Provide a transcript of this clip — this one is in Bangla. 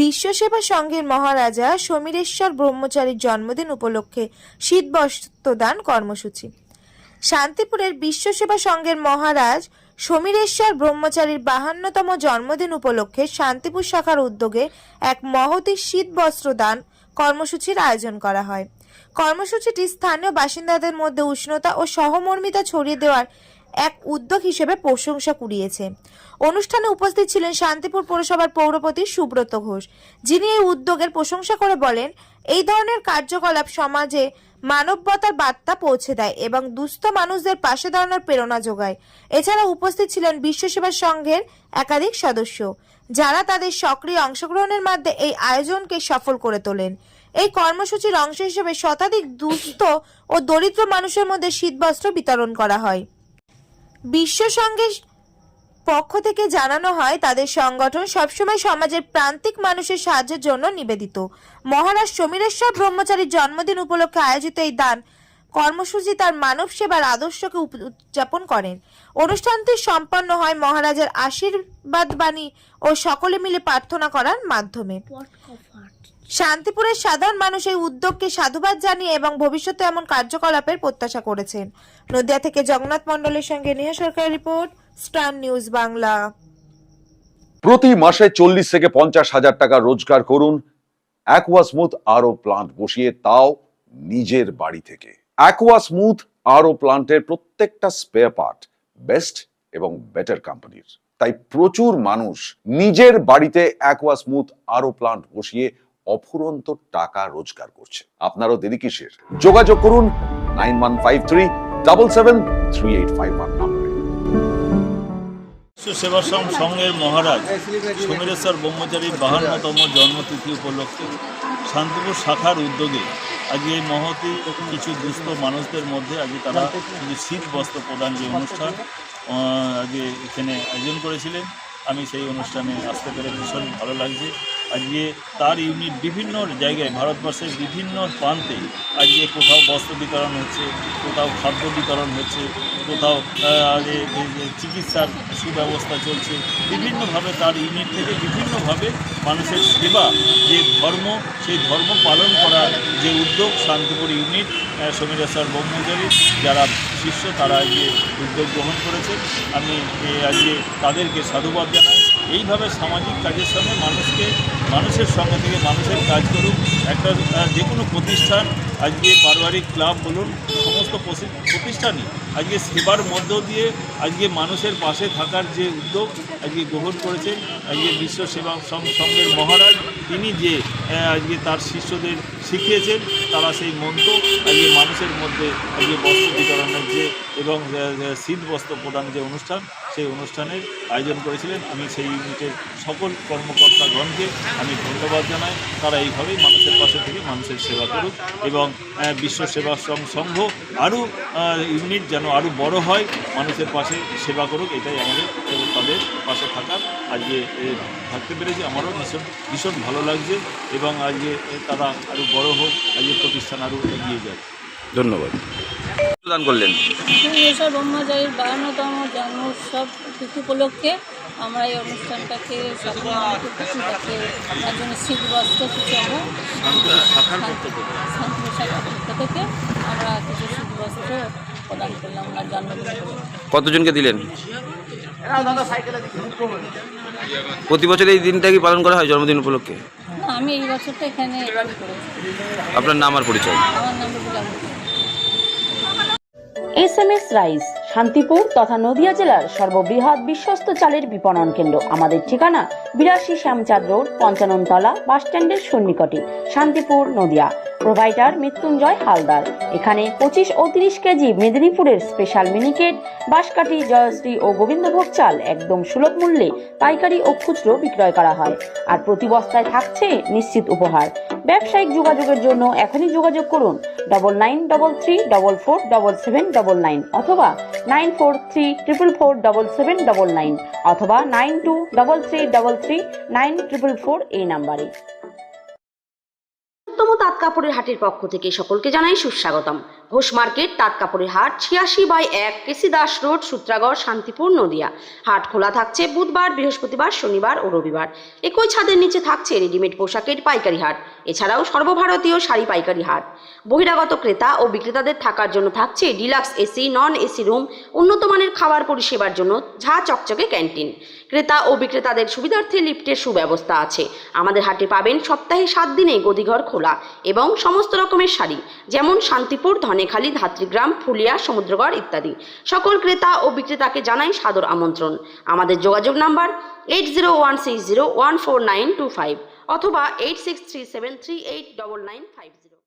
বিশ্ব সেবা সংঘের মহারাজা সমীরেশ্বর ব্রহ্মচারীর জন্মদিন উপলক্ষে শীতবস্ত্রদান কর্মসূচি। শান্তিপুরের বিশ্বসেবা সংঘের মহারাজ সমীরেশ্বর ব্রহ্মচারীর বাহান্নতম জন্মদিন উপলক্ষে শান্তিপুর শাখার উদ্যোগে এক মহতী শীত বস্ত্রদান কর্মসূচির আয়োজন করা হয়। কর্মসূচিটি স্থানীয় বাসিন্দাদের মধ্যে উষ্ণতা ও সহমর্মিতা ছড়িয়ে দেওয়ার এক উদ্যোগ হিসেবে প্রশংসা কুড়িয়েছে। অনুষ্ঠানে উপস্থিত ছিলেন শান্তিপুর পৌরসভার পৌরপতি সুব্রত ঘোষ, যিনি এই উদ্যোগের প্রশংসা করে বলেন, এই ধরনের কার্যকলাপ সমাজে মানবতার বার্তা পৌঁছে দেয় এবং দুস্থ মানুষদের পাশে দাঁড়ানোর প্রেরণা যোগায়। এছাড়া উপস্থিত ছিলেন বিশ্বসেবা সংঘের একাধিক সদস্য, যারা তাদের সক্রিয় অংশগ্রহণের মাধ্যমে এই আয়োজনকে সফল করে তোলেন। এই কর্মসূচির অংশ হিসেবে শতাধিক দুস্থ ও দরিদ্র মানুষের মধ্যে শীতবস্ত্র বিতরণ করা হয়। বিশ্ব সংঘের পক্ষ থেকে জানানো হয়, তাদের সংগঠন সবসময় সমাজের প্রান্তিক মানুষের সাহায্যের জন্য নিবেদিত। মহারাজ সমীরেশ্বর ব্রহ্মচারীর জন্মদিন উপলক্ষে আয়োজিত এই দান কর্মসূচি তার মানব সেবার আদর্শকে উপ- উদযাপন করেন। অনুষ্ঠানটি সম্পন্ন হয় মহারাজের আশীর্বাদ বাণী ও সকলে মিলে প্রার্থনা করার মাধ্যমে। শান্তিপুরের সাধারণ মানুষ এই উদ্যোগকে সাধুবাদ জানিয়ে এবং ভবিষ্যতে এমন কার্যকলাপের প্রত্যাশা করেছেন। নদিয়া থেকে জগন্নাথ মণ্ডলের সঙ্গে নেহা সরকারের রিপোর্ট স্টার নিউজ বাংলা। প্রতি মাসে চল্লিশ থেকে পঞ্চাশ হাজার টাকা রোজগার করুন। অ্যাকোয়া স্মুথ আরও প্লান্ট বসিয়ে তাও নিজের বাড়ি থেকে। অ্যাকোয়া স্মুথ আরও প্লান্টের প্রত্যেকটা স্পেয়ার পার্ট বেস্ট এবং বেটার কোম্পানির তাই প্রচুর মানুষ নিজের বাড়িতে অ্যাকোয়া স্মুথ আরও প্লান্ট বসিয়ে অফুরন্ত টাকা রোজগার করছে। আপনারও দেরি কিসের? যোগাযোগ করুন nine one five three double seven three eight five one সেবা সংঘ সংঘের মহারাজ সমীরেশ্বর ব্রহ্মচারীর বাহান্নতম জন্মতিথি উপলক্ষে শান্তিপুর শাখার উদ্যোগে আজকে এই মহতি কিছু দুস্থ মানুষদের মধ্যে আজকে তারা কিছু শীত বস্ত্র প্রদান যে অনুষ্ঠান আজকে এখানে আয়োজন করেছিলেন। আমি সেই অনুষ্ঠানে আসতে পেরে ভীষণ ভালো লাগছে। আজকে তার ইউনিট বিভিন্ন জায়গায় ভারতবর্ষের বিভিন্ন প্রান্তে আজকে কোথাও বস্ত্র বিতরণ হচ্ছে, কোথাও খাদ্য বিতরণ হচ্ছে, কোথাও চিকিৎসার সুব্যবস্থা চলছে, বিভিন্নভাবে তার ইউনিট থেকে বিভিন্নভাবে মানুষের সেবা, যে ধর্ম, সেই ধর্ম পালন করার যে উদ্যোগ শান্তিপুর ইউনিট সমীরেশ্বর ব্রহ্মচারী যারা শিষ্য তারা আজকে উদ্যোগ গ্রহণ করেছে। আমি আজকে তাদেরকে সাধুবাদ জানাই। এইভাবে সামাজিক কাজের সঙ্গে মানুষকে মানুষের সঙ্গে থেকে মানুষের কাজ করুক, একটা যে কোনো প্রতিষ্ঠান, আজকে পারিবারিক ক্লাব বলুন, সমস্ত প্রতিষ্ঠানই আজকে সেবার মধ্য দিয়ে আজকে মানুষের পাশে থাকার যে উদ্যোগ আজকে গ্রহণ করেছেন, আজকে বিশ্ব সেবা সংঘের মহারাজ, তিনি যে আজকে তার শিষ্যদের শিখিয়েছেন, তারা সেই মন্ত্র আজকে মানুষের মধ্যে আজকে বস্ত্র বিতরণের যে এবং শীত বস্ত্র প্রদান যে অনুষ্ঠান সেই অনুষ্ঠানের আয়োজন করেছিলেন। আমি সেই ইউনিটের সকল কর্মকর্তাগণকে আমি ধন্যবাদ জানাই। তারা এইভাবেই মানুষের পাশে থেকে মানুষের সেবা করুক এবং বিশ্ব সেবা সং- সংঘ আরও ইউনিট যেন আরও বড় হয়, মানুষের পাশে সেবা করুক, এটাই আমাদের তাদের পাশে থাকার। আজকে থাকতে পেরেছি। আমারও ভীষণ ভীষণ ভালো লাগছে এবং আজকে তারা আরও বড় হোক আজকে প্রতিষ্ঠান আরও এগিয়ে যাক। ধন্যবাদ। দান করলেন? এসব ব্রহ্মচারীর বাহান্নতম জন্ম উৎসব তিথি উপলক্ষে আমরা এই অনুষ্ঠানটাকে তার জন্য শীত বস্ত্র কিছু আমরা পক্ষ থেকে? আমরা কিছু শীত বস্ত্র প্রদান করলাম ওনার জন্মদিন কতজনকে দিলেন? প্রতি বছর এই দিনটা কি পালন করা হয় জন্মদিন উপলক্ষে? না আমি এই বছরটা এখানে আপনার নাম আর পরিচয়? আমার নাম। S M S rice, Shantipur তথা নদিয়া জেলার সর্ববৃহৎ বিশ্বস্ত চালের বিপণন কেন্দ্র। আমাদের ঠিকানা বিরাশি শ্যামচাঁদ রোড, পঞ্চাননতলা বাস স্ট্যান্ডের সন্নিকটে, শান্তিপুর, নদিয়া। প্রোভাইডার মৃত্যুঞ্জয় হালদার। এখানে পঁচিশ ও তিরিশ কেজি মেদিনীপুরের স্পেশাল মিনিকেট, বাঁশকাঠি, জয়শ্রী ও গোবিন্দভোগ চাল একদম সুলভ মূল্যে পাইকারি ও খুচরো বিক্রয় করা হয়। আর প্রতি বস্তায় থাকছে নিশ্চিত উপহার। ব্যবসায়িক যোগাযোগের জন্য এখনই যোগাযোগ করুন double nine double three double four double seven double nine অথবা nine four three triple four double seven double nine অথবা nine two double three double three nine triple four এই নাম্বারে। তাঁত কাপড়ের হাটের পক্ষ থেকে সকলকে জানাই সুস্বাগতম। ঘোষ মার্কেট, তাঁত কাপড়ের হাট, ছিয়াশি বাই এক, কেসি দাস রোড, সূত্রাগড়, শান্তিপুর, নদিয়া। হাট খোলা থাকছে বুধবার, বৃহস্পতিবার, শনিবার ও রবিবার। একই ছাদের নিচে থাকছে রেডিমেড পোশাকের পাইকারি হাট। এছাড়াও সর্বভারতীয় শাড়ি পাইকারি হাট। বহিরাগত ক্রেতা ও বিক্রেতাদের থাকার জন্য থাকছে deluxe AC, non AC room, উন্নত মানের খাবার পরিষেবার জন্য ঝা চকচকে ক্যান্টিন। ক্রেতা ও বিক্রেতাদের সুবিধার্থে লিফটের সুব্যবস্থা আছে। আমাদের হাটে পাবেন সপ্তাহে সাত দিনে গদিঘর খোলা এবং সমস্ত রকমের শাড়ি, যেমন শান্তিপুর, ধনেখালি, ধাত্রীগ্রাম, ফুলিয়া, সমুদ্রগড় ইত্যাদি। সকল ক্রেতা ও বিক্রেতাকে জানাই সাদর আমন্ত্রণ। আমাদের যোগাযোগ number eight zero one six zero one four nine two five অথবা eight six three seven three eight double nine five zero